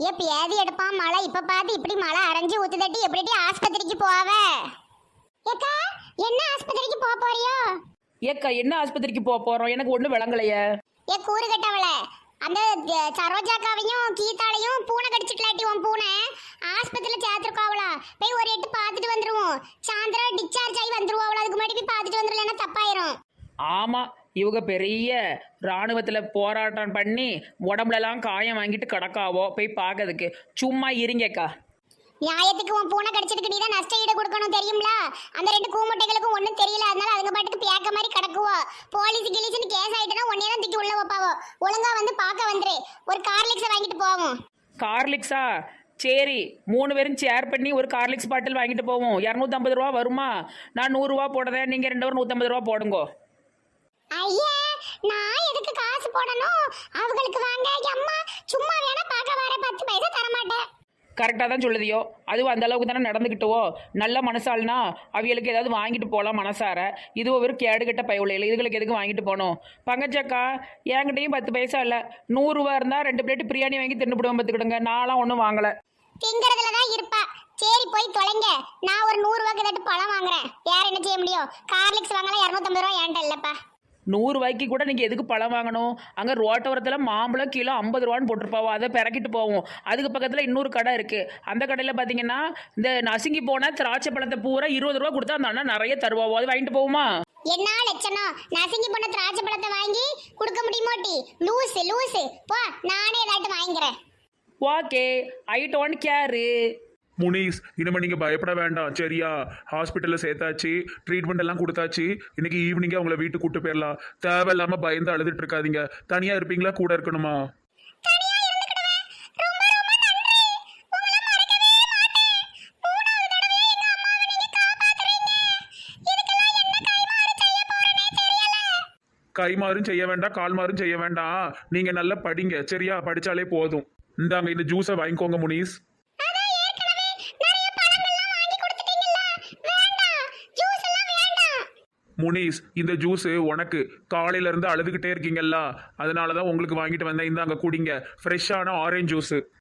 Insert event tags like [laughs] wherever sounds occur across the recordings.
எப்ப ஏதி எடுப்பான் மழை. இப்ப பார்த்து இப்படி மழை அரைஞ்சு ஊத்து தட்டி எப்படி ஆஸ்பத்திரிக்கு போவ? ஏக்கா என்ன ஆஸ்பத்திரிக்கு போக போறியோ? ஏக்கா என்ன ஆஸ்பத்திரிக்கு போக போறோம்? எனக்கு ஒன்றும் விளங்கலையே. ஏ கூறு கட்டவள. அந்த சரோஜாக்காவையும் கீதாலையும் பூனை கடிச்சிக்கலாட்டி உன் பூனை. ஆஸ்பத்திரியில சேர்த்துருக்காவளா. போய் ஒரு எட்டு பார்த்துட்டு வந்துருவோம். சாயந்தரம் டிஸ்சார்ஜ் ஆகி வந்துருவாவளா அதுக்கு முன்னாடி போய் பார்த்துட்டு வந்துடலன்னா தப்பாயிரும் ஆமா இவங்க பெரிய ராணுவத்தில் போராட்டம் பண்ணி உடம்புலலாம் காயம் வாங்கிட்டு கிடக்காவோ? போய் பார்க்கறதுக்கு சும்மா இருங்கக்கா. நியாயத்துக்கு உன் பூனை கடிச்சதுக்கு நீ தான் நஷ்ட ஈடு கொடுக்கணும் தெரியும்ல? அந்த ரெண்டு கூமுட்டைகளுக்கும் ஒன்றும் தெரியல. அதனால அதுங்க பாட்டுக்கு பேக்க மாதிரி கிடக்குவோ. போலீஸ் கிலீஸ்னு கேஸ் ஆயிட்டுனா உன்னே தான் தூக்கி உள்ள வைப்பாவோ? ஒழுங்கா வந்து பார்க்க வந்துரு. ஒரு கார்லிக்ஸை வாங்கிட்டு போவோம். கார்லிக்ஸா சரி மூணு பேரும் ஷேர் பண்ணி ஒரு கார்லிக்ஸ் பாட்டில் வாங்கிட்டு போவோம். இரநூத்தம்பது ரூபா வருமா? நான் நூறுரூவா போடுறேன். நீங்கள் ரெண்டு பேரும் நூற்றம்பது ரூபா போடுங்கோ. ஐயா நான் எதுக்கு காசு போடணும்? அவங்களுக்கு வாங்க. அம்மா சும்மா வேணா பார்க்க வர பத்து பைசா தர மாட்டேன் கரெக்டாக தான் சொல்லுதியோ. அதுவும் அந்த அளவுக்கு தானே நடந்துக்கிட்டவோ நல்ல மனசால்னா அவிகளுக்கு ஏதாவது வாங்கிட்டு போகலாம் மனசார. இது ஒரு கேடுகட்ட பயவுள்ள இதுகளுக்கு எதுக்கு வாங்கிட்டு போகணும்? பங்கச்சக்கா என்கிட்டயும் பத்து பைசா இல்லை. நூறுரூவா இருந்தால் ரெண்டு பிளேட் பிரியாணி வாங்கி தின்னுபிடுவோம் பார்த்துக்கிடுங்க நான்லாம் ஒன்றும் வாங்கலை. திங்கறதுல தான் இருப்பா. சரி போய் தொலைங்க. நான் ஒரு நூறு ரூபாய்க்கு தட்டு பழம் வாங்குறேன். வேற என்ன செய்ய முடியும்? கார்லிக்ஸ் வாங்கலாம் இரநூத்தம்பது ரூபா ஏன்ட்ட இல்லப்பா. நூறுரூவாய்க்கு கூட நீங்கள் எதுக்கு பழம் வாங்கணும்? அங்கே ரோட்டோரத்தில் மாம்பழம் கிலோ ஐம்பது ரூபான்னு போட்டிருப்பாவோ அதை பிறக்கிட்டு போவோம். அதுக்கு பக்கத்தில் இன்னொரு கடை இருக்குது அந்த கடையில் பார்த்தீங்கன்னா இந்த நசுங்கி போன திராட்சை பழத்தை பூரா இருபது ரூபா கொடுத்தா அந்த அண்ணா நிறைய தருவாவோ? அது வாங்கிட்டு போகுமா என்ன லட்சணம்? நசுங்கி போன திராட்சை பழத்தை வாங்கி கொடுக்க முடியுமோட்டி லூசு லூசு. போ நானே ஏதாட்டு வாங்கிக்கிறேன். ஓகே ஐ டோன்ட் கேரு முனீஸ் இனிமேல் நீங்கள் பயப்பட வேண்டாம். சரியா? ஹாஸ்பிட்டலில் சேர்த்தாச்சு. ட்ரீட்மெண்ட் எல்லாம் கொடுத்தாச்சு. இன்னைக்கு ஈவினிங்கே அவங்கள வீட்டுக்கு கூட்டு போயிடலாம் தேவையில்லாமல் பயந்து அழுதுட்டு இருக்காதீங்க. தனியாக இருப்பீங்களா? கூட இருக்கணுமா? கைமாறும் செய்ய வேண்டாம் கால்மாறும் செய்ய வேண்டாம். நீங்க நல்லா படிங்க. சரியா? படிச்சாலே போதும். இந்தாங்க இந்த ஜூஸை வாங்கிக்கோங்க முனீஸ். முனீஸ் இந்த ஜூஸ் உனக்கு. காலையில இருந்து அழுதுகிட்டே இருக்கீங்கல்ல. அதனால தான் உங்களுக்கு வாங்கிட்டு வந்தேன். இந்தாங்க குடிங்க. ஃப்ரெஷ்ஷான ஆரஞ்சு ஜூஸ்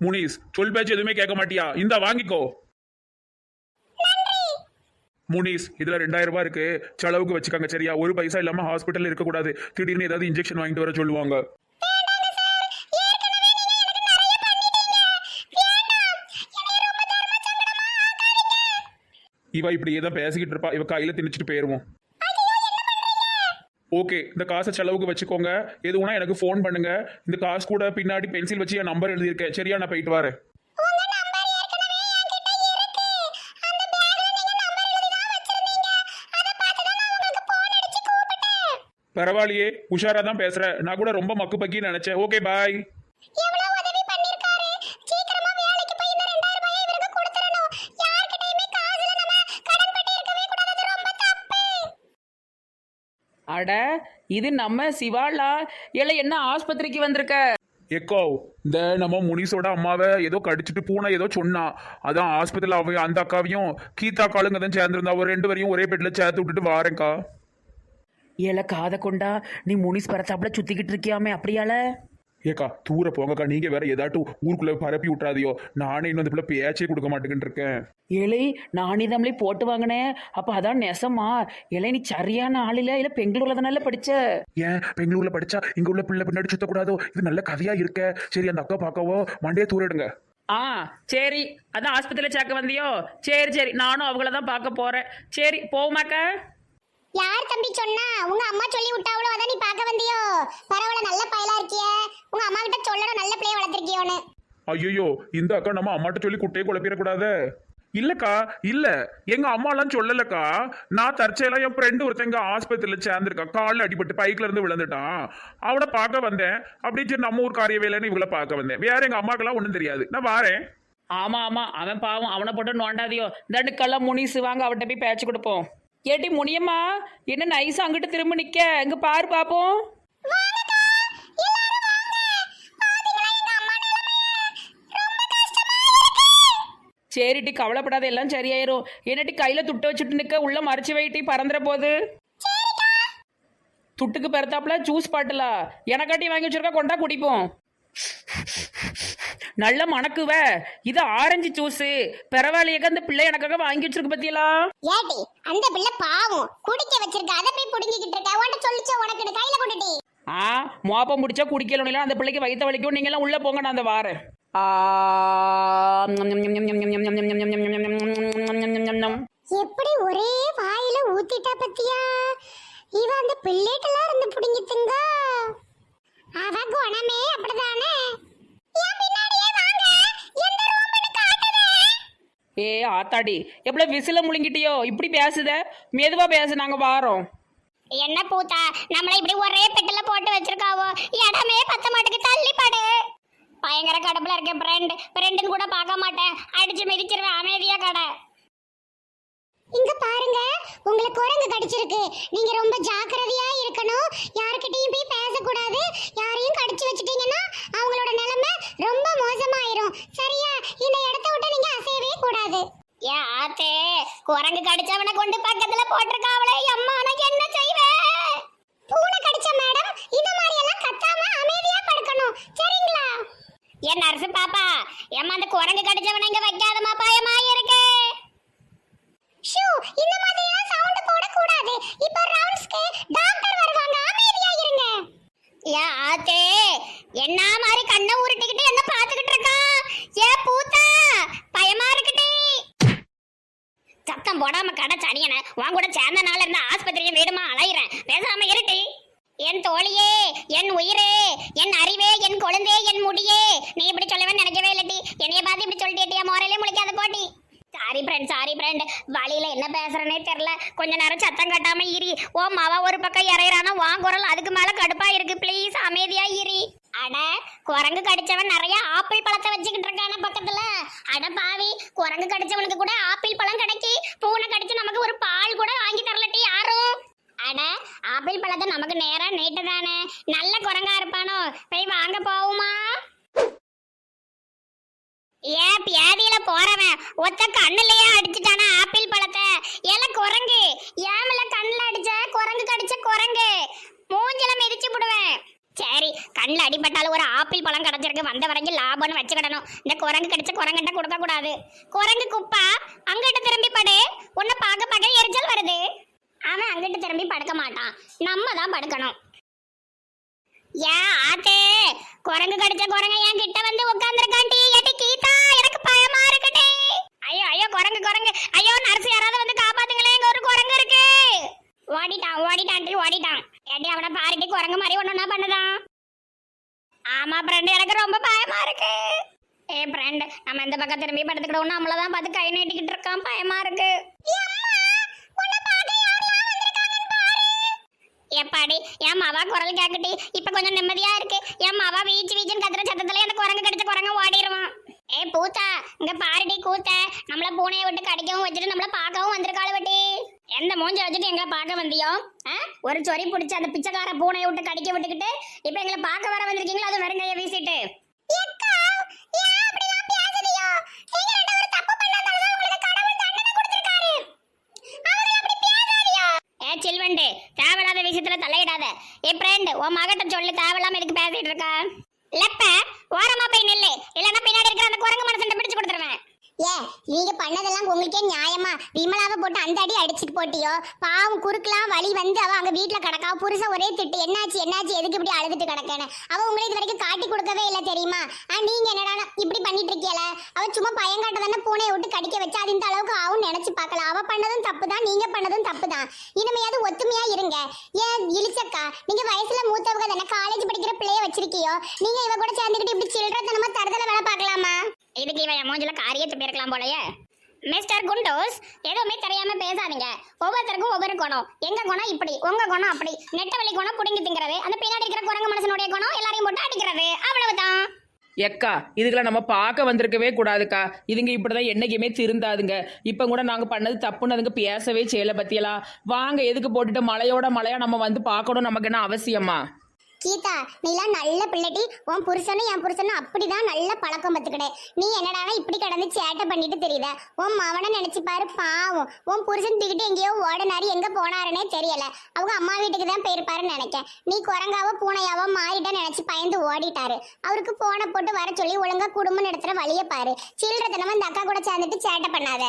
முனீஸ் சொல் பேச்சு எதுவுமே கேட்க மாட்டியா? இந்த வாங்கிக்கோ. முனீஸ் இதுல ரெண்டாயிரம் ரூபாய் இருக்கு. செலவுக்கு வச்சுக்கோங்க சரியா? ஒரு பைசா இல்லாம ஹாஸ்பிட்டல்ல இருக்க கூடாது திடீர்னு ஏதாவது இன்ஜெக்ஷன் வாங்கிட்டு வர சொல்லுவாங்க. இவ இப்படியே தான் பேசிக்கிட்டு இருப்பா. இவ கையில திணிச்சிட்டு போயிருவோம். ஓகே இந்த காசை செலவுக்கு வச்சுக்கோங்க. எதுவுனா எனக்கு ஃபோன் பண்ணுங்க. இந்த காசு கூட பின்னாடி பென்சில் வச்சு என் நம்பர் எழுதியிருக்கேன். சரியா நான் போயிட்டு வரேன். பரவாயில்லையே உஷாரா தான் பேசுறேன் நான் கூட ரொம்ப மக்கு பக்கி நினைச்சேன். ஓகே பாய் எவ்வளவு உதவி பண்ணிருக்காரு சீக்கிரமா வேலைக்கு போய் இந்த 2000 ரூபாயை இவருக்கு கொடுத்துறணும் யார்கிட்டயுமே காசுல நம்ம கடன் பட்டு இருக்கவே கூடாது அது ரொம்ப தப்பு அட இது நம்ம சிவாலா? இல்லை என்ன ஆஸ்பத்திரிக்கு வந்திருக்க? எக்கோ இந்த நம்ம முனிசோட அம்மாவை ஏதோ கடிச்சிட்டு பூனை ஏதோ சொன்னா. அதான் ஆஸ்பத்திரியில் அவ அந்த அக்காவையும் கீதா காலுங்க தான் சேர்ந்துருந்தா. ஒரு ரெண்டு பேரையும் ஒரே பெட்ல சேர்த்து விட்டுட்டு வாரேன்க்கா. ஏல காதை கொண்டா நீ முனிஸ் பரத்தாப்புல சுத்திக்கிட்டு இருக்கியாமே அப்படியால? ஏக்கா தூர போங்கக்கா. நீங்க வேற ஏதாட்டும் ஊருக்குள்ள பரப்பி விட்றாதியோ நானே இன்னும் இந்த பேச்சே கொடுக்க மாட்டேங்கிட்டு இருக்கேன். ஏலே நானே தம்ளே போட்டு வாங்கினேன் அப்போ அதான் நெசமா. ஏலே நீ சரியான ஆளில? இல்லை பெங்களூர்ல தானே படிச்ச? ஏன்? பெங்களூர்ல படிச்சா இங்க உள்ள பிள்ளை பின்னாடி சுத்தக்கூடாதோ இது நல்ல கதையா இருக்க. சரி அந்த அக்கா பார்க்கவோ மண்டே தூரிடுங்க ஆ சரி. அதான் ஆஸ்பத்திரியில் சேர்க்க வந்தியோ. சரி சரி. நானும் அவங்கள தான் பார்க்க போறேன். சரி போமாக்கா யார் தம்பி சொன்னா? உங்க அம்மா சொல்லி விட்டாவளோ அதான் நீ பார்க்க வந்தியோ? பரவாயில்ல நல்ல பயலா இருக்கியே. உங்க அம்மா கிட்ட சொல்லணும் நல்ல பிள்ளைய வளர்த்திருக்கியோன்னு. ஐயோ இந்த அக்கா நம்ம அம்மாட்ட சொல்லி குட்டையை குழப்பிடக்கூடாது. இல்லக்கா இல்ல. எங்க அம்மாலாம் சொல்லலக்கா. நான் தற்செயலா என் ஃப்ரெண்டு ஒருத்தங்க ஆஸ்பத்திரியில சேர்ந்திருக்கா காலில் அடிபட்டு பைக்ல இருந்து விழுந்துட்டான். அவனை பார்க்க வந்தேன். அப்படி சரி நம்ம ஊர் காரிய வேலைன்னு இவளை பார்க்க வந்தேன். வேற எங்க அம்மாக்கெல்லாம் ஒன்றும் தெரியாது. நான் வாரேன். ஆமா ஆமா. அவன் பாவம் அவனை போட்டு நோண்டாதியோ. தண்டுக்கெல்லாம் முனிசு வாங்க அவட்ட போய் பேச்சு கொடுப்போம். ஏட்டி முனியம்மா என்ன நைஸ் அங்கிட்டு திரும்ப நிக்க? இங்க பாரு பாப்போம். சரிட்டி கவலைப்படாத எல்லாம் சரியாயிரும். என்னட்டி கையில் துட்டு வச்சுட்டு நிற்க உள்ள மறைச்சு வைட்டி பறந்துற போது. துட்டுக்கு பெறத்தாப்புல ஜூஸ் பாட்டிலா? எனக்காட்டி வாங்கி வச்சிருக்கா கொண்டா குடிப்போம். நல்ல மணக்குவ இது ஆரஞ்சு ஜூஸ் பரவாயில்லையாக அந்த பிள்ளை எனக்காக வாங்கி வச்சிருக்கு பத்தியலா ஏடி அந்த பிள்ளை பாவம் குடிக்க வச்சிருக்க அதை போய் புடுங்கிக்கிட்டு இருக்க உன்ட சொல்லிச்சோ உனக்கு கையில கொண்டுடி ஆ மோப்பம் முடிச்சா குடிக்கல அந்த பிள்ளைக்கு வயித்த வலிக்கும் நீங்க எல்லாம் உள்ள போங்க நான் அந்த வாரேன் எப்படி ஒரே வாயில ஊத்திட்டா பத்தியா இவ அந்த பிள்ளைட்டெல்லாம் இருந்து புடுங்கிட்டுங்க ஏ ஆத்தாடி எவ்வளோ விசில முழுங்கிட்டியோ இப்படி பேசுத? மெதுவா பேசு நாங்க வாரோம். என்ன பூத்தா நம்மள இப்படி ஒரே பெட்டில போட்டு வச்சிருக்காவோ? இடமே பத்த மாட்டுக்கு தள்ளி படு பயங்கர கடுப்புல இருக்க ஃப்ரெண்ட் ஃப்ரெண்டுன்னு கூட பார்க்க மாட்டேன். அடிச்சு மிதிச்சிருவேன் அமைதியா கடை. இங்க பாருங்க உங்களை குரங்கு கடிச்சிருக்கு. நீங்க ரொம்ப ஜாக்கிரதையா இருக்கணும். யார்கிட்டயும் போய் பேசக்கூடாது. யாரையும் கடிச்சு வச்சிட்டீங்கன்னா அவங்களோட நிலைமை ரொம்ப மோசமாயிரும் சரியா இந்த இடத்த விட்டு நீங்க அசையவே கூடாது ஆத்தே குரங்கு கடிச்சவனை கொண்டு பக்கத்துல போட்டிருக்காவளே அம்மா நான் என்ன செய்வேன் பூனை கடிச்ச மேடம் இந்த மாதிரி எல்லாம் கத்தாம அமைதியா படுக்கணும். சரிங்களா? ஏன் நர்ஸ் பாப்பா ஏம்மா அந்த குரங்கு கடிச்சவனை இங்க வைக்காதமா பயமா இருக்கு ஷூ இந்த மாதிரி எல்லாம் சவுண்ட் போட கூடாது இப்போ ரவுண்ட்ஸ்க்கு டாக்டர் வருவாங்க அமைதியா இருங்க ஏ ஆத்தே என்ன மாதிரி கண்ணை உருட்டிக்கிட்டு என்ன பாத்துக்கிட்டு இருக்கான் ஏ பூத்தா பயமா இருக்குடி சத்தம் போடாம கடை சனியன உன் கூட சேர்ந்த நாள் இருந்த ஆஸ்பத்திரியும் வீடுமா அலையிறேன். பேசாம இருட்டி. என் தோழியே என் உயிரே என் அறிவே என் கொழுந்தே என் முடியே. நீ இப்படி சொல்லவே நினைக்கவே இல்லட்டி. என்னைய பார்த்து இப்படி சொல்லிட்டே மோரலே முடிக்காத போட்டி. சாரி ஃப்ரெண்ட் சாரி ஃப்ரெண்ட் வழியில் என்ன பேசுகிறேனே தெரில கொஞ்ச நேரம் சத்தம் கட்டாமல் இரி. ஓ மாவா ஒரு பக்கம் இறையிறானா வான் குரல் அதுக்கு மேலே கடுப்பாக இருக்குது ப்ளீஸ் அமைதியாக இரி. அட குரங்கு கடிச்சவன் நிறைய ஆப்பிள் பழத்தை வச்சுக்கிட்டு இருக்கான பக்கத்தில். அட பாவி குரங்கு கடிச்சவனுக்கு கூட ஆப்பிள் பழம் கிடைக்கி பூனை கடிச்சு நமக்கு ஒரு பால் கூட வாங்கி தரலட்டி யாரும் அட ஆப்பிள் பழத்தை நமக்கு நேரா நீட்டு தானே. நல்ல குரங்கா இருப்பானோ? போய் வாங்க போவுமா? ஏ பியாதியில போறவன். ஒத்த கண்ணுலயே அடிச்சுட்டானா ஆப்பிள் பழத்தை. ஏல குரங்கு. ஏமல கண்ணுல அடிச்ச? குரங்கு கடிச்ச குரங்கு. மூஞ்சில மிதிச்சு விடுவேன் சரி கண்ணில் அடிபட்டாலும் ஒரு ஆப்பிள் பழம் கிடைச்சிருக்கு. வந்த வரைக்கும் லாபம்னு வச்சுக்கிடணும். இந்த குரங்கு கடிச்ச குரங்கிட்ட கொடுக்க கூடாது குரங்கு குப்பா அங்கிட்ட திரும்பி படு. உன்னை பார்க்க பார்க்க எரிச்சல் வருது. அவன் அங்கிட்டு திரும்பி படுக்க மாட்டான். நம்ம தான் படுக்கணும். ஏன் ஆத்தே குரங்கு கடிச்ச குரங்க என் கிட்ட வந்து உட்கார்ந்துருக்காண்டி ஏட்டி கீதா எனக்கு பயமா இருக்கட்டே ஐயோ ஐயோ குரங்கு குரங்கு. ஐயோ நர்ஸ் யாராவது வந்து காப்பாத்துங்களேன் இங்க ஒரு குரங்கு இருக்கு. ஓடிட்டான் ஓடிட்டான்டி ஓடிட்டான். ஏட்டி அவனை பாருட்டி குரங்கு மாதிரி ஒண்ணு பண்ணுதான் ஆமா பிரண்டு எனக்கு ரொம்ப பயமா இருக்கு. ஏ ஃப்ரெண்ட் நம்ம இந்த பக்கம் திரும்பி படுத்துக்கிட்டோம் நம்மளதான் பார்த்து கை நீட்டிக்கிட்டு இருக்கான். பயமா இருக்கு. எப்பாடி என் மாவா குரல் கேக்கட்டி இப்ப கொஞ்சம் நிம்மதியா இருக்கு. என் மாவா வீச்சு வீச்சுன்னு கத்துற சத்தத்துல அந்த குரங்கு கடிச்ச குரங்க ஓடிடுவான் ஏ பூத்தா இங்க பாருடி கூத்த. நம்மள பூனையை விட்டு கடிக்கவும் வச்சுட்டு நம்மள பார்க்கவும் வந்திருக்காள வட்டி. எந்த மூஞ்ச வச்சுட்டு எங்களை பார்க்க வந்தியோ? ஒரு சொறி பிடிச்ச அந்த பிச்சைக்கார பூனையை விட்டு கடிக்க விட்டுக்கிட்டு இப்ப எங்களை பார்க்க வர வந்திருக்கீங்களா? அது வெறுங்கைய வீசிட்டு. தலையிடாத. என் ஃப்ரெண்ட் உன் மகட்ட சொல்லு தேவையில்லாம எதுக்கு பேசிட்டு இருக்கா? லெப்ப ஓரமா போய் நில்லு. இல்லைன்னா பின்னாடி இருக்கிற அந்த குரங்கு மனசன் பிடிச்சு கொடுத்துருவேன் ஏ நீங்க பண்ணதெல்லாம் உங்களுக்கே நியாயமா? விமலாவை போட்டு அந்த அடி அடிச்சுட்டு போட்டியோ? பாவம் குறுக்கலாம் வலி வந்து அவ அங்க வீட்டுல கிடக்கா. புருஷன் ஒரே திட்டு. என்னாச்சு என்னாச்சு? எதுக்கு இப்படி அழுதுட்டு கிடக்கேன்னு? அவ உங்களை இது வரைக்கும் காட்டி கொடுக்கவே இல்லை தெரியுமா? ஆ நீங்க என்னடா இப்படி பண்ணிட்டு இருக்கீல அவ சும்மா பயங்காட்ட தானே பூனையை விட்டு கடிக்க வச்சா? அது இந்த அளவுக்கு ஆகும் நினைச்சு பார்க்கல. அவ பண்ணதும் தப்பு தான். நீங்க பண்ணதும் தப்பு தான். இனிமையாவது ஒத்துமையா இருங்க. ஏன் இழிச்சக்கா நீங்க வயசுல மூத்தவங்க தானே? காலேஜ் படிக்கிற பிள்ளைய வச்சிருக்கியோ? நீங்க இவ கூட சேர்ந்துக்கிட்டு இப்படி சில்லறத்தனமா தரதல வேலை பார்க்கலாமா? இதுக்கு இவன் மூஞ்சில காரியே துப்பியிருக்கலாம் போலயே. மிஸ்டர் குண்டோஸ் எதுவுமே தெரியாம பேசாதீங்க. ஒவ்வொருத்தருக்கும் ஒவ்வொரு குணம். எங்க குணம் இப்படி உங்க குணம் அப்படி. நெட்ட வழி குணம் புடுங்கி திங்கிறது அந்த பின்னாடி இருக்கிற குரங்கு மனசனுடைய குணம் எல்லாரையும் போட்டு அடிக்கிறது. அவ்வளவுதான். எக்கா இதுக்கெல்லாம் நம்ம பார்க்க வந்திருக்கவே கூடாதுக்கா. இதுங்க இப்படிதான் என்னைக்குமே திருந்தாதுங்க. இப்போ கூட நாங்கள் பண்ணது தப்புன்னு அதுங்க பேசவே செய்யலை பத்தியலாம் வாங்க எதுக்கு போட்டுட்டு மலையோட மலையா நம்ம வந்து பார்க்கணும் நமக்கு என்ன அவசியமா? கீதா நீலாம் நல்ல பிள்ளைட்டி உன் புருஷனும் என் புருஷனும் அப்படிதான் நல்ல பழக்கம் பத்துக்கிட நீ என்னடானா இப்படி கடந்து சேட்டை பண்ணிட்டு தெரியுத? உன் மவனை நினைச்சு பாரு பாவம். உன் புருஷன் தூக்கிட்டு எங்கேயோ ஓடினாரு எங்க போனாருன்னே தெரியல. அவங்க அம்மா வீட்டுக்கு தான் போயிருப்பாருன்னு நினைக்கேன். நீ குரங்காவோ பூனையாவோ மாறிட்ட நினைச்சு பயந்து ஓடிட்டாரு. அவருக்கு போனை போட்டு வர சொல்லி ஒழுங்கா குடும்பம் நடத்துற வழியை பாரு. சில்லறத்தனமா இந்த அக்கா கூட சேர்ந்துட்டு சேட்டை பண்ணாத.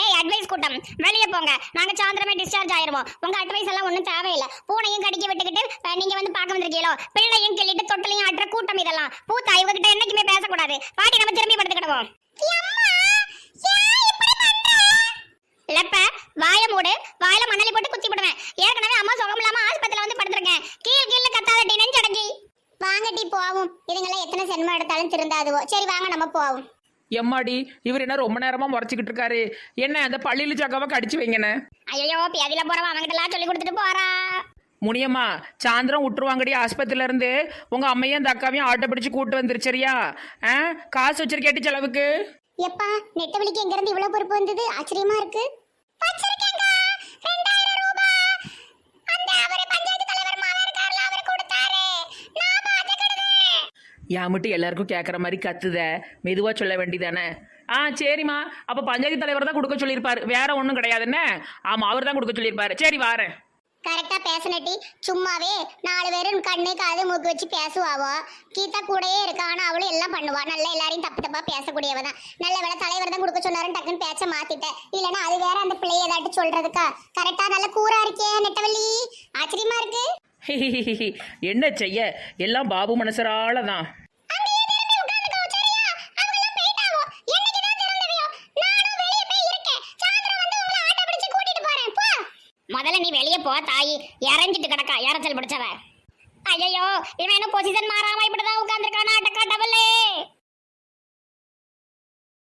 ஏய் அட்வைஸ் கூட்டம். வெளியே போங்க. நாங்க சாயந்தரமே டிஸ்சார்ஜ் ஆயிருவோம். உங்க அட்வைஸ் எல்லாம் ஒன்றும் தேவையில்லை. பூனையும் கடிக்க விட்டுக்கிட்டு நீங்க வந்து பார்க்க வந்திருக்கீங்களோ? பிள்ளையும் கிள்ளிட்டு தொட்டிலையும் ஆட்டுற கூட்டம் இதெல்லாம். பூத்தா இவகிட்ட என்னைக்குமே பேசக்கூடாது. பாட்டி நம்ம திரும்பி படுத்துக்கிடுவோம். லப்ப வாய மூடு. வாயில மணலி போட்டு குத்தி விடுவேன். ஏற்கனவே அம்மா சுகம் இல்லாம ஆஸ்பத்திரியில வந்து படுத்துருக்கேன். கீழ் கீழ கத்தாத டி நெஞ்சடங்கி வாங்க டி போவோம். இதுங்கெல்லாம் எத்தனை சென்மம் எடுத்தாலும் திருந்தாதுவோ. சரி வாங்க நம்ம போவோம். எம்மாடி இவர் என்ன ரொம்ப நேரமா முறைச்சிக்கிட்டு இருக்காரு. என்ன அந்த பள்ளியில் சக்காவை கடிச்சு வைங்கண்ணே. ஐயோ பியாதில போறவன் அவங்கிட்ட எல்லாம் சொல்லி கொடுத்துட்டு போறா. முனியம்மா சாயந்தரம் விட்டுருவாங்கடி ஆஸ்பத்திரியில இருந்து உங்க அம்மையும் அந்த அக்காவையும் ஆட்டோ பிடிச்சு கூட்டு வந்துருச்சரியா ஆ காசு வச்சிருக்கேட்டி செலவுக்கு. எப்பா நெட்டவழிக்கு எங்க இருந்து இவ்வளவு பொறுப்பு வந்தது? ஆச்சரியமா இருக்கு வச்சிருக்கேங்க 2000 ரூபாய் அந்த அவரு பஞ்சாயத்து தலைவர் மாவன் இருக்கார்ல அவர் கொடுத்தாரு நான் பாத்துக்கிடுது ஏன் மட்டும் எல்லாருக்கும் கேட்குற மாதிரி கத்துத. மெதுவாக சொல்ல வேண்டிதானே? ஆ சரிம்மா. அப்போ பஞ்சாயத்து தலைவர் தான் கொடுக்க சொல்லியிருப்பாரு. வேற ஒன்றும் கிடையாதுன்னு ஆமாம் அவர் தான் கொடுக்க சொல்லியிருப்பாரு. சரி வாரேன். கரெக்டா பேசினட்டி சும்மாவே நாலு பேரும் கண்ணு காது மூக்கு வச்சு பேசுவாவோ. கீதா கூடயே இருக்கா ஆனா அவளும் எல்லாம் பண்ணுவா. நல்லா எல்லாரையும் தப்பு தப்பா பேசக்கூடியவ தான். நல்ல வேலை தலைவர் தான் கொடுக்க சொன்னாருன்னு டக்குன்னு பேச்ச மாத்திட்டேன். இல்லைன்னா அது வேற அந்த பிள்ளைய ஏதாட்டு சொல்றதுக்கா? கரெக்டா நல்ல கூரா இருக்கே நெட்டவள்ளி. ஆச்சரியமா இருக்கு. [laughs] என்ன செய்ய எல்லாம் பாபு மனசரால தான் அங்கேயே திரும்பி உட்கார்ந்துக்கோ, சரியா? அவங்கெல்லாம் போயிட்டாவோ. என்னைக்குதான் திறந்தவையோ? நானும் வெளிய போய் இருக்கேன். சாயந்தரம் வந்து உங்களை ஆட்டோ பிடிச்சு கூட்டிட்டு போறேன். போ. முதல்ல நீ வெளியே போ தாயி இறஞ்சிட்டு கிடக்கா இறச்சல் பிடிச்சவ ஐயோ இவன் என்ன பொசிஷன் மாறாம இப்படிதான் உட்கார்ந்துருக்கானா டக்கா டபுளே